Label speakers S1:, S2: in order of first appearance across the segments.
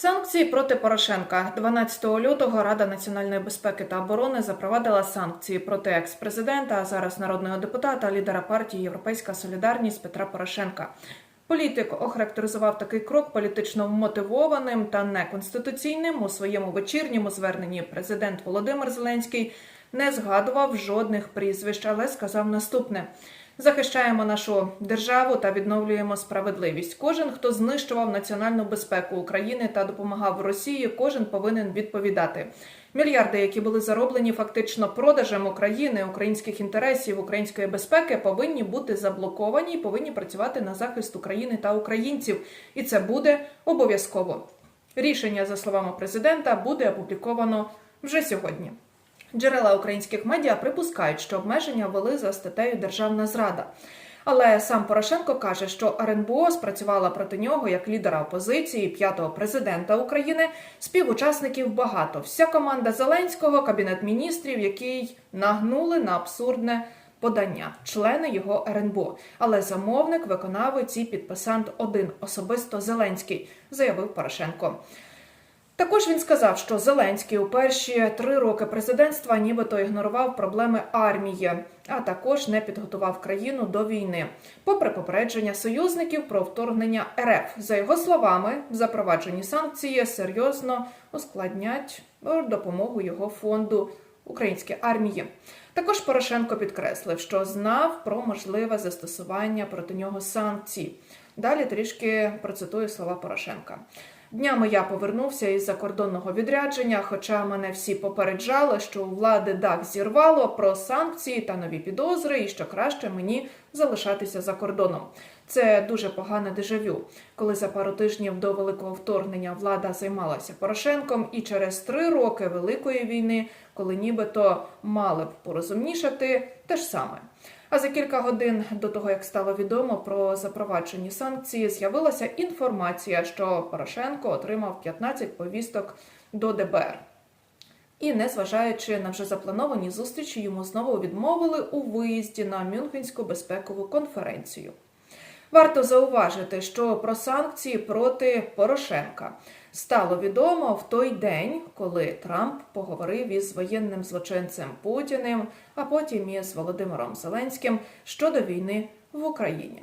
S1: Санкції проти Порошенка 12 лютого Рада національної безпеки та оборони запровадила санкції проти екс-президента, а зараз народного депутата, лідера партії Європейська Солідарність Петра Порошенка. Політик охарактеризував такий крок політично вмотивованим та неконституційним. У своєму вечірньому зверненні президент Володимир Зеленський не згадував жодних прізвищ, але сказав наступне: захищаємо нашу державу та відновлюємо справедливість. Кожен, хто знищував національну безпеку України та допомагав Росії, кожен повинен відповідати. Мільярди, які були зароблені фактично продажем України, українських інтересів, української безпеки, повинні бути заблоковані і повинні працювати на захист України та українців. І це буде обов'язково. Рішення, за словами президента, буде опубліковано вже сьогодні. Джерела українських медіа припускають, що обмеження ввели за статтею Державна зрада. Але сам Порошенко каже, що РНБО спрацювала проти нього як лідера опозиції, п'ятого президента України. Співучасників багато. Вся команда Зеленського, кабінет міністрів, який нагнули на абсурдне подання, члени його РНБО. Але замовник, виконавець і підписант один особисто Зеленський, заявив Порошенко. Також він сказав, що Зеленський у перші три роки президентства нібито ігнорував проблеми армії, а також не підготував країну до війни, попри попередження союзників про вторгнення РФ. За його словами, запроваджені санкції серйозно ускладнять допомогу його фонду українській армії. Також Порошенко підкреслив, що знав про можливе застосування проти нього санкцій. Далі трішки процитую слова Порошенка. Днями я повернувся із закордонного відрядження, хоча мене всі попереджали, що у влади дах зірвало про санкції та нові підозри, і що краще мені залишатися за кордоном. Це дуже погане дежавю, коли за пару тижнів до великого вторгнення влада займалася Порошенком, і через три роки великої війни, коли нібито мали б порозумнішати, те ж саме. А за кілька годин до того, як стало відомо про запроваджені санкції, з'явилася інформація, що Порошенко отримав 15 повісток до ДБР. І, незважаючи на вже заплановані зустрічі, йому знову відмовили у виїзді на Мюнхенську безпекову конференцію. Варто зауважити, що про санкції проти Порошенка стало відомо в той день, коли Трамп поговорив із воєнним злочинцем Путіним, а потім із Володимиром Зеленським щодо війни в Україні.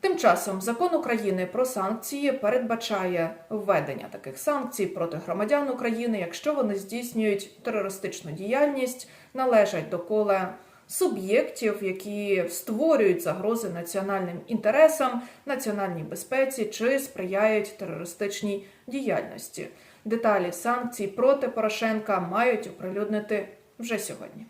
S1: Тим часом закон України про санкції передбачає введення таких санкцій проти громадян України, якщо вони здійснюють терористичну діяльність, належать до кола суб'єктів, які створюють загрози національним інтересам, національній безпеці чи сприяють терористичній діяльності. Деталі санкцій проти Порошенка мають оприлюднити вже сьогодні.